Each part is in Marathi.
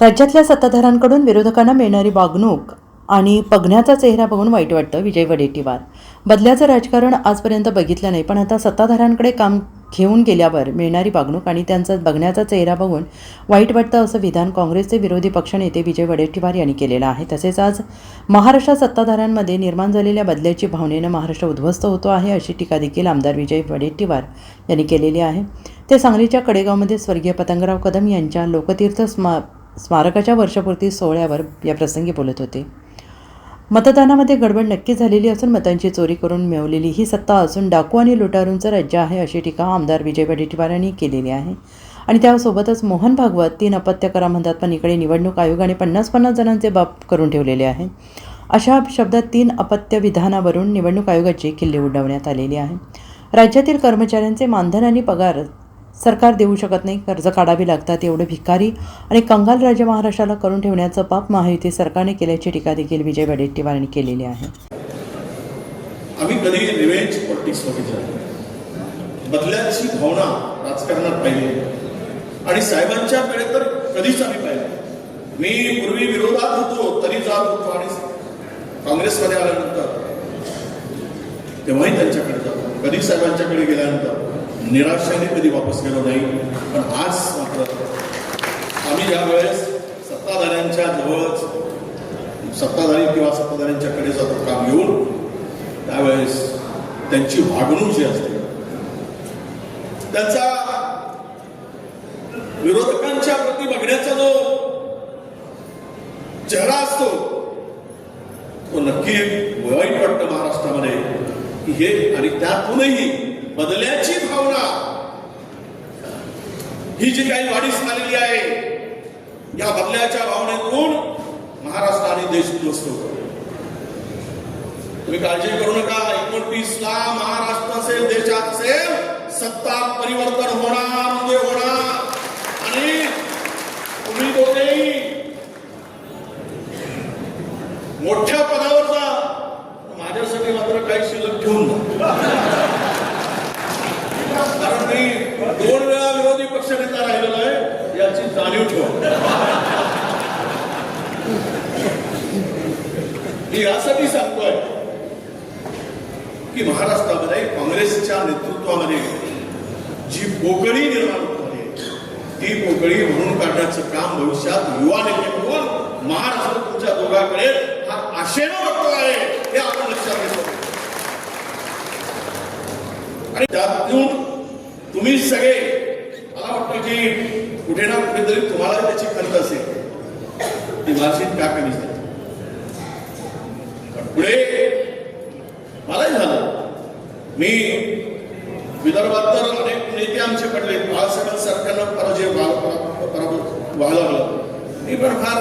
राज्यातल्या सत्ताधाऱ्यांकडून विरोधकांना मिळणारी वागणूक आणि पगण्याचा चेहरा बघून वाईट वाटतं विजय वडेट्टीवार. बदल्याचं राजकारण आजपर्यंत बघितलं नाही पण आता सत्ताधाऱ्यांकडे काम घेऊन गेल्यावर मिळणारी वागणूक आणि त्यांचा बघण्याचा चेहरा बघून वाईट वाटतं असं विधान काँग्रेसचे विरोधी पक्षनेते विजय वडेट्टीवार यांनी केलेलं आहे. तसेच आज महाराष्ट्रात सत्ताधाऱ्यांमध्ये निर्माण झालेल्या बदल्याची भावनेनं महाराष्ट्र उद्ध्वस्त होतो आहे अशी टीका देखील आमदार विजय वडेट्टीवार यांनी केलेली आहे. ते सांगलीच्या कडेगावमध्ये स्वर्गीय पतंगराव कदम यांच्या लोकतीर्थ स्मा स्मारकाच्या वर्षपूर्ती सोहळ्यावर या प्रसंगी बोलत होते. मतदानामध्ये गडबड नक्की झालेली असून मतांची चोरी करून मिळवलेली ही सत्ता असून डाकू आणि लुटारूंचं राज्य आहे अशी टीका आमदार विजय वडेट्टीवार यांनी केलेली आहे. आणि त्यासोबतच मोहन भागवत तीन अपत्य करा म्हणतात पण इकडे निवडणूक आयोगाने पन्नास पन्नास जणांचे बाप करून ठेवलेले आहे अशा शब्दात तीन अपत्य विधानावरून निवडणूक आयोगाची किल्ली उडवण्यात आलेली आहे. राज्यातील कर्मचाऱ्यांचे मानधन आणि पगार सरकार देऊ शकत नाही कर्ज काढावी लागतात एवढे भिकारी आणि कंगाल राज्य महाराष्ट्राला करून ठेवण्याचं पाप महायुती सरकारने केल्याची टीका देखील विजय वडेट्टीवार यांनी केलेली आहे. आम्ही कधी रिव्हेंज पॉलिटिक्स बघितलं बदल्याची भावना राजकारणात पाहिली आणि साहेबांच्या वेळेत तर कधीच आम्ही पाहिलं मी पूर्वी विरोधात होतो तरी जात होतो आणि काँग्रेसमध्ये आल्यानंतर तेव्हाही त्यांच्याकडे जातो कधी साहेबांच्याकडे गेल्यानंतर निराशाने कधी वापस गेलो नाही पण आज मात्र आम्ही ज्यावेळेस सत्ताधाऱ्यांच्या जवळच सत्ताधारी किंवा सत्ताधाऱ्यांच्याकडे जातो काम घेऊन त्यावेळेस त्यांची वागणूक जी असते त्यांचा विरोधकांच्या प्रती बघण्याचा जो चेहरा असतो तो नक्की वाईट वाटतं महाराष्ट्रामध्ये की हे आणि त्यातूनही बदल्याची भावना. ही जी काही वाढीस आलेली आहे या बदल्याच्या भावनेतून महाराष्ट्र आणि देश उद्ध्वस्त होतो. तुम्ही काळजी करू नका एकोणतीस ला महाराष्ट्र असेल देशात असेल सत्ता परिवर्तन होणार म्हणजे होणार. आणि तुम्ही दोघेही मोठ्या पदावर जा माझ्यासाठी मात्र काही शिल्लक ठेवून जा कारण मी दोन वेळा विरोधी पक्ष नेता राहिलेलो आहे याची जाणीव ठेवा. मी यासाठी सांगतोय की महाराष्ट्रामध्ये काँग्रेसच्या नेतृत्वामध्ये जी पोकळी निर्माण होते ती पोकळी म्हणून काढण्याचं काम भविष्यात युवा नेते म्हणून महाराष्ट्र तुमच्या दोघांकडे हा आशेनं बघतो आहे हे आपण लक्षात घेतो आणि त्यातून तुम्ही सगळे मला वाटतं की कुठे ना कुठेतरी तुम्हाला त्याची खंत असेल ती भाषेत का कमी झाली? पुढे मलाही झालं. मी विदर्भात तर अनेक नेते आमचे पडले. बाळासाहेब सरकारनं पराजय व्हायला मी पण फार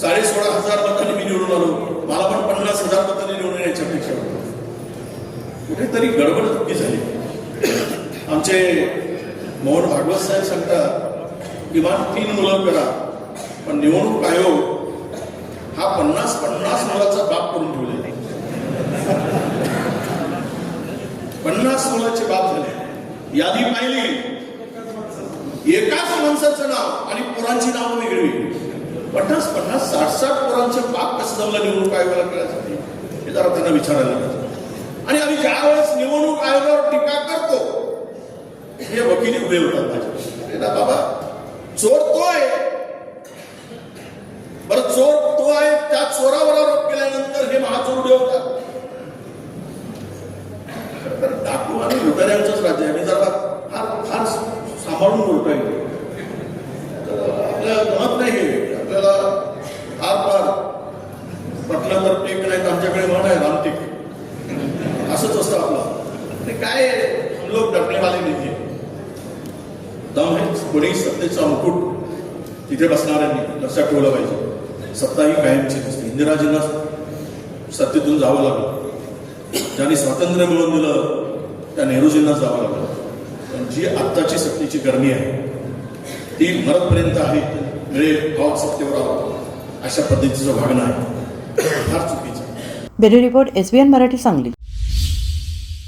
साडे सोळा हजार मतांनी मी निवडून आलो. मला पण पन्नास हजार मतांनी निवडून येण्याची अपेक्षा होती. कुठेतरी गडबड झाली. आमचे मोहन भागवत साहेब सांगतात किमान तीन मुलं करा पण निवडणूक आयोग हा पन्नास पन्नास मुलाचा बाप करून ठेवले. पन्नास मुलाचे बाप झाले. यादी पाहिली. एकाच माणसाचं नाव आणि पोरांची नाव वेगळी पन्नास पन्नास साठ साठ पोरांचे बाप कसं जमलं निवडणूक आयोगाला कळायसाठी हे जरा त्यांना विचारायला लागतं आणि आम्ही ज्या वेळेस निवडणूक आयोगावर टीका करतो हे वकिली उभे होतात माझे ना बाबा चोर तो आहे बरं चोर तो आहे त्या चोरावर आरोप केल्यानंतर हे महाचोर उभे होतात तर डाकू आणि लुटाऱ्यांचंच राज्य आहे मी जरा फार फार सांभाळून बोलतोय तर आपल्याला जमत नाही हे आपल्याला फार फार पटलं तर टेक नाही तर आमच्याकडे म्हण आहे रामटेक असंच असतं आपलं आणि काय हम लोक डरने वाले नाही दम आहे कोणी सत्तेचा मुकुट तिथे बसणाऱ्यांनी लक्षात ठेवलं पाहिजे. सत्ता ही कायमची नसते इंदिराजींना सत्तेतून जावं लागलं. ज्यांनी स्वातंत्र्य मिळवून दिलं त्या नेहरूजींना जावं लागलं. पण जी आत्ताची सत्तेची गर्मी आहे ती मरतपर्यंत आहे मिळेल गावात सत्तेवर आहोत अशा पद्धतीचं वागणं आहे. फार चुकीचं आहे. Bureau report S B N Marathi Sangli.